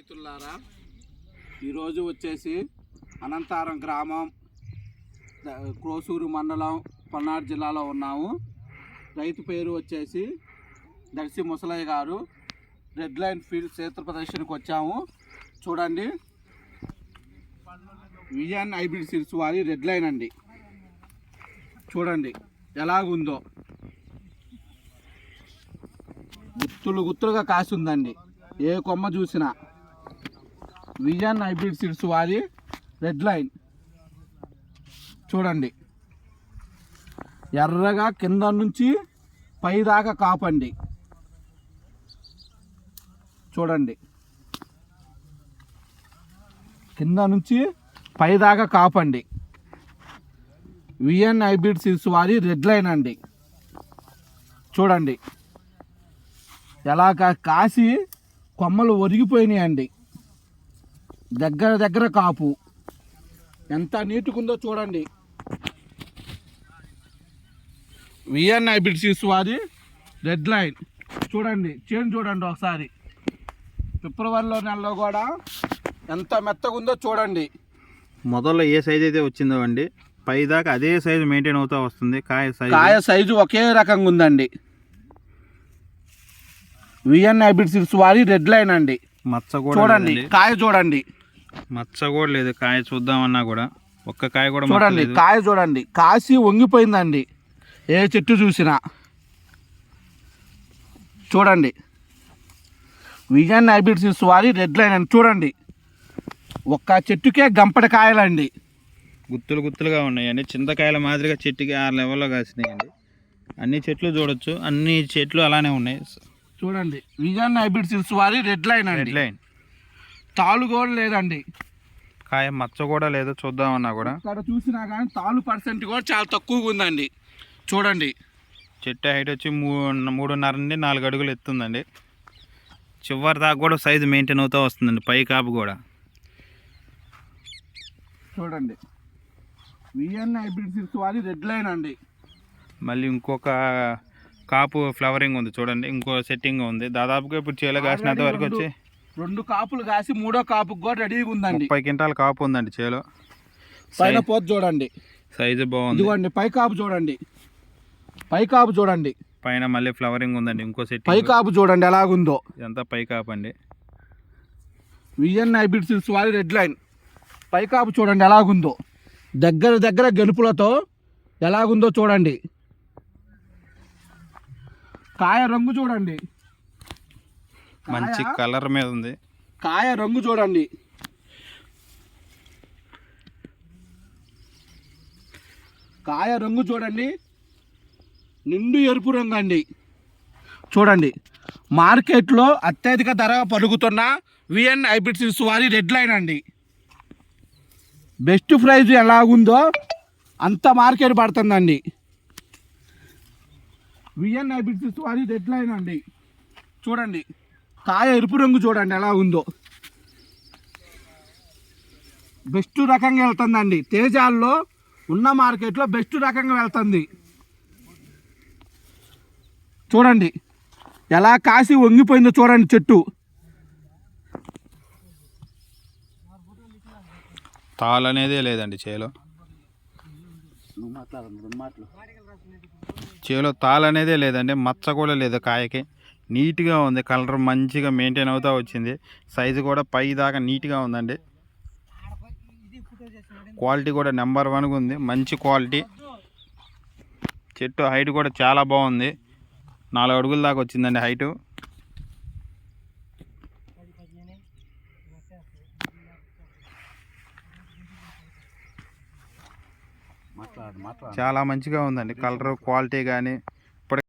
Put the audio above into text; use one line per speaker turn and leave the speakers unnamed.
రైతులారా ఈరోజు వచ్చేసి అనంతారం గ్రామం క్రోసూరు మండలం పల్నాడు జిల్లాలో ఉన్నాము. రైతు పేరు వచ్చేసి దర్శి ముసలయ్య గారు. రెడ్ లైన్ ఫీల్డ్ క్షేత్ర ప్రదర్శనకు వచ్చాము. చూడండి. విజయన్ హైబ్రిడ్ సీడ్స్ వారి రెడ్ లైన్ అండి. చూడండి ఎలాగుందో. గుత్తులు గుత్తులుగా కాసి ఉందండి ఏ కొమ్మ చూసినా. విజన్ హైబ్రిడ్ సీడ్స్ వారి రెడ్ లైన్. చూడండి. ఎర్రగా కింద నుంచి పై దాకా కాపండి. చూడండి. కింద నుంచి పై దాకా కాపండి. విఎన్ హైబ్రిడ్ సీడ్స్ వారి రెడ్ లైన్ అండి. చూడండి. ఎలా కా- కాసి కొమ్మలు ఒరిగిపోయినాయండి. దగ్గర దగ్గర కాపు. ఎంత నీటుకుందో చూడండి. విఎన్ హైబ్రిడ్ సీడ్స్ వారి రెడ్ లైన్. చూడండి చేను చూడండి ఒకసారి. ఫిబ్రవరిలో నెలలో కూడా ఎంత మెత్తగా ఉందో చూడండి.
మొదల్లో ఏ సైజ్ అయితే వచ్చిందో అండి పై దాకా అదే సైజు మెయింటైన్ అవుతూ వస్తుంది కాయ సైజ్
కాయ సైజు ఒకే రకంగా ఉందండి. విఎన్ హైబ్రిడ్ సీడ్స్ వారి రెడ్ లైన్ అండి.
మచ్చ కూడా
చూడండి. కాయ చూడండి.
మచ్చ కూడా లేదు. కాయ చూద్దామన్నా కూడా. ఒక్క కాయ కూడా
చూడండి. కాయ చూడండి. కాసి వంగిపోయిందండి. ఏ చెట్టు చూసినా. చూడండి. విజన్ హైబ్రిడ్ సీడ్స్ వారి రెడ్ లైన్ అండి చూడండి. ఒక్క చెట్టుకే గంపడి కాయలండి.
గుత్తులు గుత్తులుగా ఉన్నాయండి. చింతకాయల మాదిరిగా చెట్టుకి ఆ లెవెల్లో కాసినాయండి. అన్ని చెట్లు చూడొచ్చు. అన్ని చెట్లు అలానే ఉన్నాయి.
చూడండి. విజన్ హైబ్రిడ్ సీడ్స్ వారి రెడ్ లైన్
రెడ్ లైన్.
తాలు కూడా లేదండి.
కాయ మచ్చ కూడా లేదు చూద్దామన్నా కూడా.
ఇక్కడ చూసినా కానీ తాలు పర్సెంట్ కూడా చాలా తక్కువగా ఉందండి. చూడండి.
చెట్టు హైట్ వచ్చి మూడున్నర నుండి నాలుగు అడుగులు ఎత్తుందండి. చివరి దాకా కూడా సైజు మెయింటైన్ అవుతూ వస్తుందండి పై కాపు కూడా.
చూడండి. విఎన్ హైబ్రిడ్ సీడ్స్ వారి రెడ్ లైన్ అండి.
మళ్ళీ ఇంకొక కాపు ఫ్లవరింగ్ ఉంది చూడండి ఇంకో సెట్టింగ్ ఉంది. దాదాపుగా ఇప్పుడు చేలో కాసినంత వరకు వచ్చి
రెండు కాపులు కాసి మూడో కాపుకి కూడా రెడీగా ఉందండి.
ముప్పై క్వింటాల కాపు ఉందండి చేలో.
పైన పోతు చూడండి.
సైజు బాగుంది.
ఇదిగోండి పై కాపు చూడండి. పై కాపు చూడండి.
పైన మళ్ళీ ఫ్లవరింగ్ ఉందండి ఇంకో
పై
సెట్టింగ్
కాపు చూడండి ఎలాగుందో.
ఇదంతా పై కాపు అండి.
విఎన్ హైబ్రిడ్ సీడ్స్ వారి రెడ్ లైన్ పై కాపు చూడండి ఎలాగుందో. దగ్గర దగ్గర గెలుపులతో ఎలాగుందో చూడండి. కాయ రంగు చూడండి.
మంచి కలర్ మీద ఉంది.
కాయ రంగు చూడండి. కాయ రంగు చూడండి. నిండు ఎరుపు రంగు అండి. చూడండి. మార్కెట్లో అత్యధిక ధర పలుకుతున్న విఎన్ హైబ్రిడ్ సీడ్స్ వారి రెడ్ లైన్ అండి. బెస్ట్ ప్రైజ్ ఎలాగుందో అంత మార్కెట్ పడుతుందండి. విఎన్ హైబ్రిడ్ సీడ్స్ వారి రెడ్ లైన్ అండి. చూడండి. కాయ ఎరుపు రంగు చూడండి ఎలా ఉందో. బెస్ట్ రకంగా వెళ్తుందండి. తేజాల్లో ఉన్న మార్కెట్లో బెస్ట్ రకంగా వెళ్తుంది. చూడండి. ఎలా కాసి వంగిపోయిందో చూడండి చెట్టు.
తాల్ అనేదే లేదండి చేలో. చేలో తాల్ అనేదే లేదండి మచ్చ కూడా లేదు కాయకి. నీట్గా ఉంది. కలర్ మంచిగా మెయింటైన్ అవుతూ వచ్చింది. సైజు కూడా పై దాకా నీట్గా ఉందండి. క్వాలిటీ కూడా నెంబర్ వన్గా ఉంది. మంచి క్వాలిటీ. చెట్టు హైట్ కూడా చాలా బాగుంది. నాలుగు అడుగుల దాకా వచ్చిందండి హైటు. చాలా మంచిగా ఉందండి. కలర్ క్వాలిటీ కానీ